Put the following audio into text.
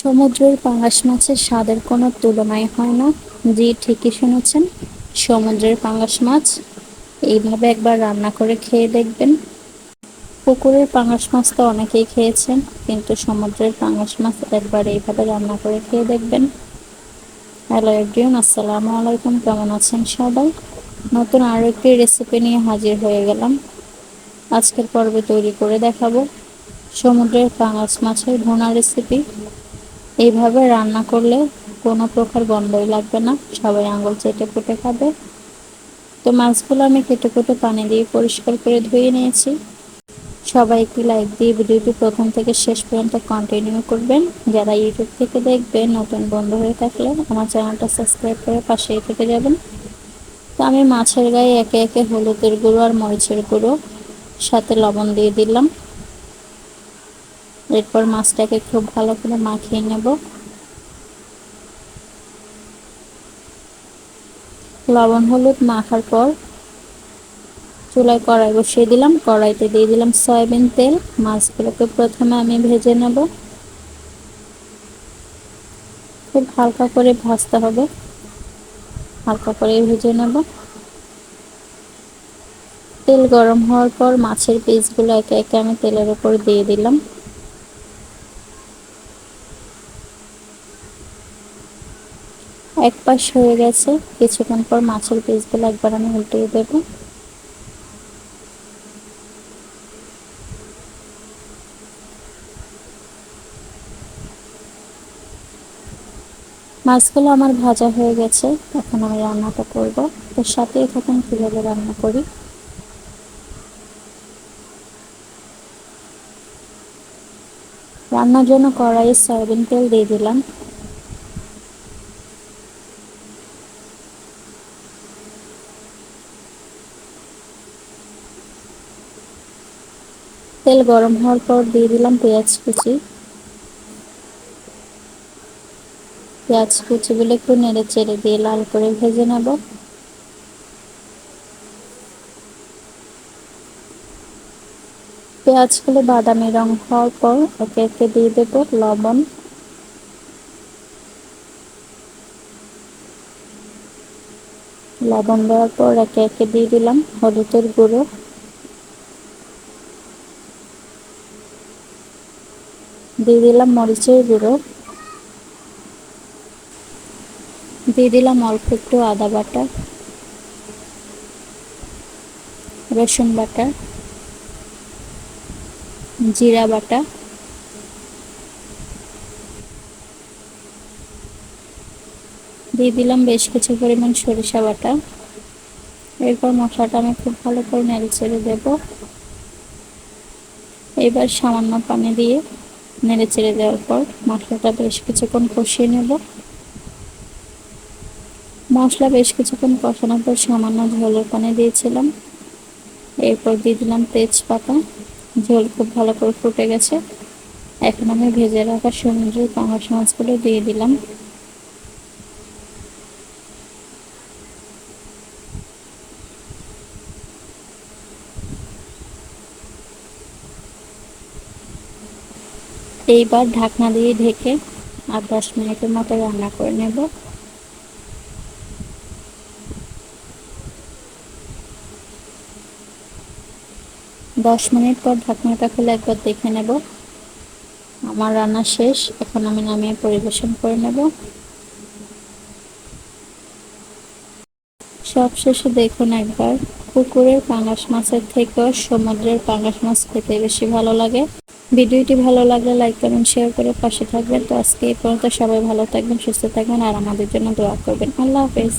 সমুদ্রের পাঙাশ মাছের স্বাদের কোনো তুলনাই হয় না। জি, ঠিকই শুনেছেন। সমুদ্রের পাঙাশ মাছ, এইভাবে একবার রান্না করে খেয়ে দেখবেন। পুকুরের পাঙাশ মাছ তো অনেকেই খেয়েছেন, কিন্তু সমুদ্রের পাঙাশ মাছ একবার এইভাবে রান্না করে খেয়ে দেখবেন। হ্যালো এভরিওন আসসালামু আলাইকুম। কেমন আছেন সবাই? নতুন আরও একটি রেসিপি নিয়ে হাজির হয়ে গেলাম। আজকের পর্বে তৈরি করে দেখাবো সমুদ্রের পাঙাশ মাছের ভুনা রেসিপি এইভাবে রান্না করলে কোনো প্রকার গন্ধই লাগবে না। সবাই আঙুল চেটে ফুটে খাবে। তো মাছগুলো আমি কেটে কেটে পানি দিয়ে পরিষ্কার করে ধুয়ে নিয়েছি। সবাই একটি লাইক দিয়ে ভিডিওটি প্রথম থেকে শেষ পর্যন্ত কন্টিনিউ করবেন। যারা ইউটিউব থেকে দেখবেন, নতুন বন্ধু হয়ে থাকলে আমার চ্যানেলটা সাবস্ক্রাইব করে পাশেই থেকে যাবেন। তো আমি মাছের গায়ে একে একে হলুদের গুঁড়ো আর মরিচের গুঁড়ো সাথে লবণ দিয়ে দিলাম। এরপর মাছটাকে খুব ভালো করে মাখিয়ে নেব। লবণ, হলুদ মাখার পর চুলায় কড়াই বসিয়ে দিলাম। কড়াইতে দিয়ে দিলাম সয়াবিন তেল। মাছগুলোকে প্রথমে আমি ভেজে নেব। খুব হালকা করে ভাজতে হবে। হালকা করে ভেজে নেব। তেল গরম হওয়ার পর মাছের পিসগুলো একে একে আমি তেলের উপর দিয়ে দিলাম। এক পাশ হয়ে গেছে। কিছুক্ষণ পর মাছের পিসগুলো একবার আমি উল্টিয়ে দেব। মাছগুলো আমার ভাজা হয়ে গেছে। এখন আমি রান্নাটা করব। তো সাথেই থাকুন, কীভাবে রান্না করি। রান্নার জন্য কড়াইয়ে সয়াবিন তেল দিয়ে দিলাম। তেল গরম হওয়ার পর দিয়ে দিলাম পেঁয়াজ কুচি। পেঁয়াজ কুচিগুলো একটু নেড়ে চেড়ে দিয়ে লাল করে ভেজে নেব। পেঁয়াজগুলো বাদামি রং হওয়ার পর একে একে দিয়ে দেব লবণ। লবণ দেওয়ার পর একে একে দিয়ে দিলাম হলুদের গুঁড়ো। দিয়ে দিলাম মরিচের গুঁড়ো। দিয়ে দিলাম অল্প একটু আদা বাটা। রসুন বাটা। জিরা বাটা। দিয়ে দিলাম বেশ কিছু পরিমাণ সরিষা বাটা। এরপর মশলাটা আমি খুব ভালো করে নেড়ে ছেড়ে দেব। এবার সামান্য পানি দিয়ে নেড়ে চেড়ে দেওয়ার পর মশলাটা বেশ কিছুক্ষণ কষিয়ে নেব মশলা বেশ কিছুক্ষণ কষানোর পর সামান্য ঝোলের পানি দিয়েছিলাম। এরপর দিয়ে দিলাম তেজপাতা। ঝোল খুব ভালো করে ফুটে গেছে। এখন আমি ভেজে রাখা সমুদ্রের পাঙাশ মাছগুলো দিয়ে দিলাম। এইবার ঢাকনা দিয়ে ঢেকে আর দশ মিনিটের মতো রান্না করে নেব। দশ মিনিট পর ঢাকনাটা খুলে একবার দেখে নেব। আমার রান্না শেষ, এখন আমি নামিয়ে পরিবেশন করে নেব। সব শেষে দেখুন একবার পুকুরের পাঙাশ মাছের থেকেও সমুদ্রের পাঙাশ মাছ খেতে বেশি ভালো লাগে। ভিডিওটি ভালো লাগলে লাইক করুন শেয়ার করে পাশে থাকবেন। তো আজকে এই পর্যন্ত সবাই ভালো থাকবেন, সুস্থ থাকবেন, আর আমাদের জন্য দোয়া করবেন। আল্লাহ হাফেজ।